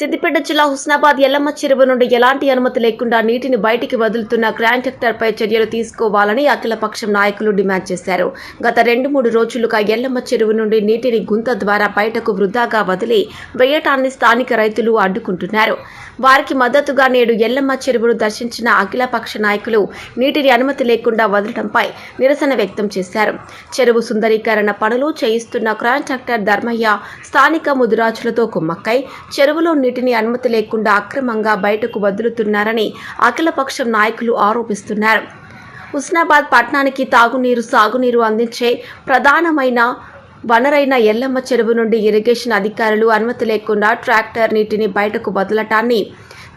సిద్దిపేట జిల్లా హుస్నాబాద్ ఎల్లమ్మ చెరువు నుండి ఎలాంటి అనుమతి లేకుండా నీటిని బయటికి వదులుతున్న గ్రాండ్ పై చర్యలు తీసుకోవాలని అఖిలపక్షం నాయకులు డిమాండ్ చేశారు. గత రెండు మూడు రోజులుగా ఎల్లమ్మ చెరువు నుండి నీటిని గుంత ద్వారా బయటకు వృధాగా వదిలి వేయటాన్ని స్థానిక రైతులు అడ్డుకుంటున్నారు. వారికి మద్దతుగా నేడు ఎల్లమ్మ చెరువును దర్శించిన అఖిలపక్ష నాయకులు నీటిని అనుమతి లేకుండా వదలడంపై నిరసన వ్యక్తం చేశారు. చెరువు సుందరీకరణ పనులు చేయిస్తున్న కాంట్రాక్టర్ ధర్మయ్య స్థానిక ముదిరాజులతో కుమ్మక్కై చెరువులో నీటిని అనుమతి లేకుండా అక్రమంగా బయటకు వదులుతున్నారని అఖిలపక్షం నాయకులు ఆరోపిస్తున్నారు. హుస్నాబాద్ పట్టణానికి తాగునీరు సాగునీరు అందించే ప్రధానమైన వనరైన ఎల్లమ్మ చెరువు నుండి ఇరిగేషన్ అధికారులు అనుమతి లేకుండా ట్రాక్టర్ నీటిని బయటకు వదలటాన్ని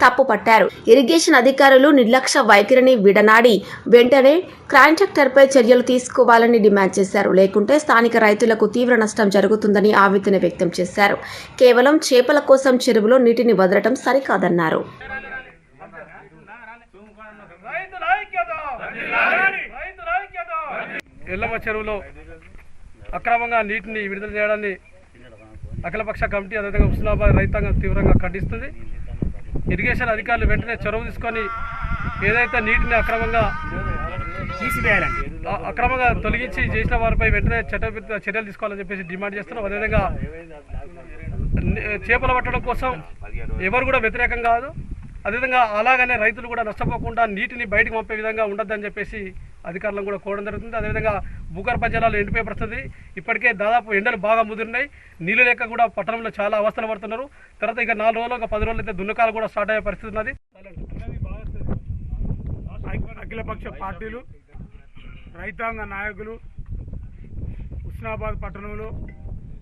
తప్పు పట్టారు. ఇరిగేషన్ అధికారులు నిర్లక్ష్య వైఖరిని విడనాడి వెంటనే కాంట్రాక్టర్పై చర్యలు తీసుకోవాలని డిమాండ్ చేశారు. లేకుంటే స్థానిక రైతులకు తీవ్ర నష్టం జరుగుతుందని ఆవేదన వ్యక్తం చేశారు. కేవలం చేపల కోసం చెరువులో నీటిని వదలటం సరికాదన్నారు. ఎల్లమ్మ చెరువులో అక్రమంగా నీటిని విడుదల చేయడాన్ని అఖిలపక్ష కమిటీ అదేవిధంగా హుస్నాబాద్ రైతాంగం తీవ్రంగా ఖండిస్తుంది. ఇరిగేషన్ అధికారులు వెంటనే చొరవ తీసుకొని ఏదైతే నీటిని అక్రమంగా తీసివేయాలండి. అక్రమంగా తొలగించి చేసిన వారిపై వెంటనే చట్టవిరుద్ధ చర్యలు తీసుకోవాలని చెప్పేసి డిమాండ్ చేస్తున్నాం. అదేవిధంగా చేపలు పట్టడం కోసం ఎవరు కూడా వ్యతిరేకం కాదు. అదేవిధంగా అలాగనే రైతులు కూడా నష్టపోకుండా నీటిని బయటకు పంపే విధంగా ఉండద్దని చెప్పేసి అధికారులను కూడా కోరడం జరుగుతుంది. అదేవిధంగా భూగర్భ జలాలు ఎండిపోయే పరిస్థితి ఇప్పటికే దాదాపు ఎండలు బాగా ముదిరినాయి. నీళ్ళు లేక కూడా పట్టణంలో చాలా అవస్థలు పడుతున్నారు. తర్వాత ఇక నాలుగు రోజులు ఒక పది రోజులు అయితే దున్నకాలు కూడా స్టార్ట్ అయ్యే పరిస్థితి ఉన్నది. అఖిలపక్ష పార్టీలు రైతాంగ నాయకులు హుస్నాబాద్ పట్టణంలో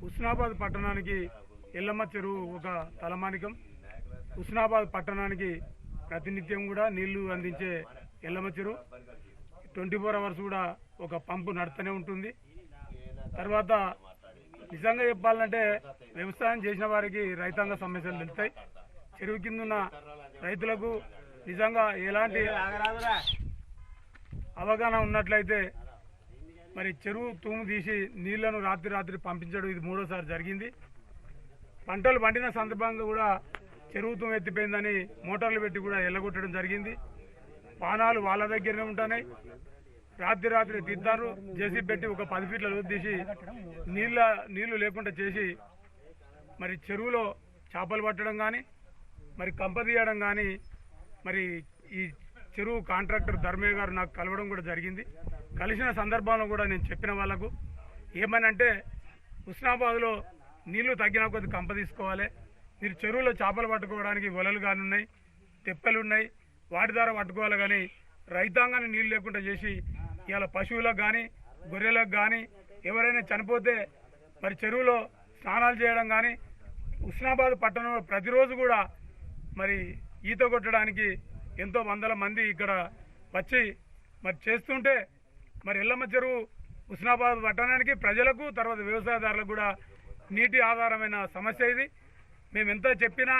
హుస్నాబాద్ పట్టణానికి ఎల్లమ్మ చెరువు ఒక తలమానికం. హుస్నాబాద్ పట్టణానికి ప్రతినిత్యం కూడా నీళ్ళు అందించే ఎల్లమ్మ చెరువు. ట్వంటీ ఫోర్ అవర్స్ కూడా ఒక పంపు నడుస్తూనే ఉంటుంది. తర్వాత నిజంగా చెప్పాలంటే వ్యవసాయం చేసిన వారికి రైతాంగ సమస్యలు తెలుస్తాయి. చెరువు కింద ఉన్న రైతులకు నిజంగా ఎలాంటి అవగాహన ఉన్నట్లయితే మరి చెరువు తూము తీసి నీళ్ళను రాత్రి రాత్రి పంపించడం ఇది మూడోసారి జరిగింది. పంటలు పండిన సందర్భంగా కూడా చెరువు తూము ఎత్తిపోయిందని మోటార్లు పెట్టి కూడా ఎల్లగొట్టడం జరిగింది. పానాలు వాళ్ళ దగ్గరనే ఉంటున్నాయి రాత్రి రాత్రి తీద్దారు జేసీ పెట్టి ఒక పది ఫీట్ల లోతు తీసి నీళ్ళ నీళ్ళు లేకుండా చేసి మరి చెరువులో చేపలు పట్టడం కానీ మరి కంప తీయడం కానీ మరి ఈ చెరువు కాంట్రాక్టర్ ధర్మయ్య గారు నాకు కలవడం కూడా జరిగింది. కలిసిన సందర్భంలో కూడా నేను చెప్పిన వాళ్ళకు ఏమనంటే హుస్నాబాద్లో నీళ్ళు తగ్గిన కొద్ది కంప తీసుకోవాలి. మీరు చెరువులో చేపలు పట్టుకోవడానికి వలలు కానున్నాయి తెప్పలు ఉన్నాయి వాటి ద్వారా పట్టుకోవాలి కానీ రైతాంగాన్ని నీళ్ళు లేకుండా చేసి ఇవాళ పశువులకు కానీ గొర్రెలకు కానీ ఎవరైనా చనిపోతే మరి చెరువులో స్నానాలు చేయడం కానీ హుస్నాబాద్ పట్టణంలో ప్రతిరోజు కూడా మరి ఈత కొట్టడానికి ఎంతో వందల మంది ఇక్కడ వచ్చి మరి చేస్తుంటే మరి ఎల్లమ్మ చెరువు హుస్నాబాద్ పట్టణానికి ప్రజలకు తర్వాత వ్యవసాయదారులకు కూడా నీటి ఆధారమైన సమస్య ఇది. మేము ఎంత చెప్పినా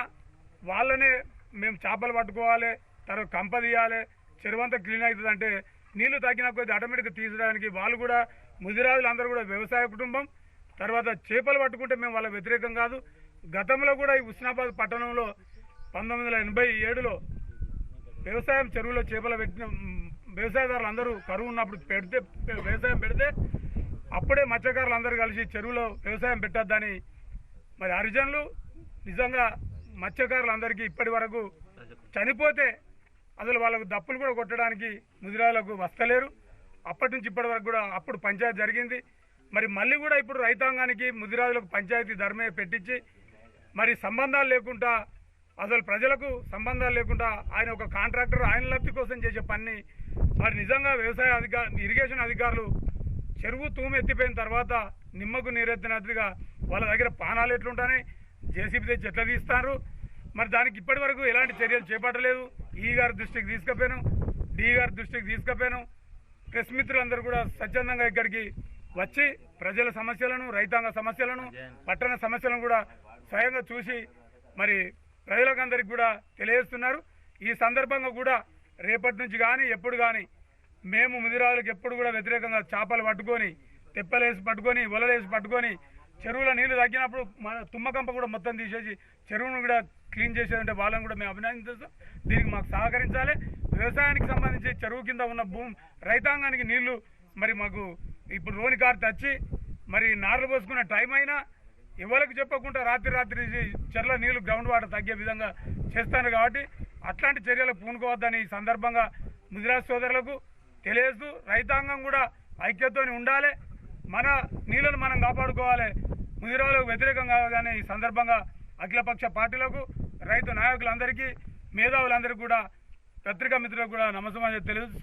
వాళ్ళనే మేము చేపలు పట్టుకోవాలి తర్వాత కంప తీయాలి చెరువు అంతా క్లీన్ అవుతుంది అంటే నీళ్ళు తగ్గిన కొద్ది ఆటోమేటిక్గా తీసడానికి వాళ్ళు కూడా ముదిరాజులు అందరూ కూడా వ్యవసాయ కుటుంబం. తర్వాత చేపలు పట్టుకుంటే మేము వాళ్ళ వ్యతిరేకం కాదు. గతంలో కూడా ఈ హుస్నాబాద్ పట్టణంలో పంతొమ్మిది వందల ఎనభై ఏడులో వ్యవసాయం చెరువులో చేపలు పెట్టిన వ్యవసాయదారులు అందరూ కరువు ఉన్నప్పుడు పెడితే వ్యవసాయం పెడితే అప్పుడే మత్స్యకారులు అందరూ కలిసి చెరువులో వ్యవసాయం పెట్టొద్దని మరి హరిజనులు నిజంగా మత్స్యకారులందరికీ ఇప్పటి వరకు చనిపోతే అసలు వాళ్ళకు దప్పులు కూడా కొట్టడానికి ముదిరాలకు వస్తలేరు. అప్పటి నుంచి ఇప్పటి వరకు కూడా అప్పుడు పంచాయతీ జరిగింది. మరి మళ్ళీ కూడా ఇప్పుడు రైతాంగానికి ముదిరాజులకు పంచాయతీ ధర్మే పెట్టించి మరి సంబంధాలు లేకుండా అసలు ప్రజలకు సంబంధాలు లేకుండా ఆయన ఒక కాంట్రాక్టర్ ఆయన లబ్ధి కోసం చేసే పని మరి నిజంగా వ్యవసాయ అధికార ఇరిగేషన్ అధికారులు చెరువు తూము ఎత్తిపోయిన తర్వాత నిమ్మకు నీరెత్తినట్టుగా వాళ్ళ దగ్గర పానాలు ఎట్లుంటాయి జేసీబీ తెచ్చి ఎట్లా తీస్తారు. మరి దానికి ఇప్పటి వరకు ఎలాంటి చర్యలు చేపట్టలేదు. ఈ గారి దృష్టికి తీసుకుపోయాను డి గారి దృష్టికి తీసుకుపోయాను. ప్రెస్ మిత్రులందరూ కూడా స్వచ్ఛందంగా ఇక్కడికి వచ్చి ప్రజల సమస్యలను రైతాంగ సమస్యలను పట్టణ సమస్యలను కూడా స్వయంగా చూసి మరి ప్రజలకందరికి కూడా తెలియజేస్తున్నారు. ఈ సందర్భంగా కూడా రేపటి నుంచి కానీ ఎప్పుడు కానీ మేము ముదిరాజులకు ఎప్పుడు కూడా వ్యతిరేకంగా చేపలు పట్టుకొని తెప్పలేసి పట్టుకొని వలలేసి పట్టుకొని చెరువులో నీళ్ళు తగ్గినప్పుడు మన తుమ్మకంప కూడా మొత్తం తీసేసి చెరువును కూడా క్లీన్ చేసేదంటే వాళ్ళని కూడా మేము అభినందిస్తాం దీనికి మాకు సహకరించాలి. వ్యవసాయానికి సంబంధించి చెరువు కింద ఉన్న భూమి రైతాంగానికి నీళ్ళు మరి మాకు ఇప్పుడు రోని కారు తెచ్చి మరి నార్లు పోసుకున్న టైం అయినా ఎవరికి చెప్పకుండా రాత్రి రాత్రి చెర్ల నీళ్ళు గ్రౌండ్ వాటర్ తగ్గే విధంగా చేస్తాను కాబట్టి అట్లాంటి చర్యలు పూనుకోవద్దని ఈ సందర్భంగా ముదిరాజ్ సోదరులకు తెలియజేస్తూ రైతాంగం కూడా ఐక్యతతో ఉండాలి. మన నీళ్ళను మనం కాపాడుకోవాలి. ముదిరాలకు వ్యతిరేకం కావగానే ఈ సందర్భంగా అఖిలపక్ష పార్టీలకు రైతు నాయకులందరికీ మేధావులందరికీ కూడా పత్రికా మిత్రులకు కూడా నమస్కారం తెలియదు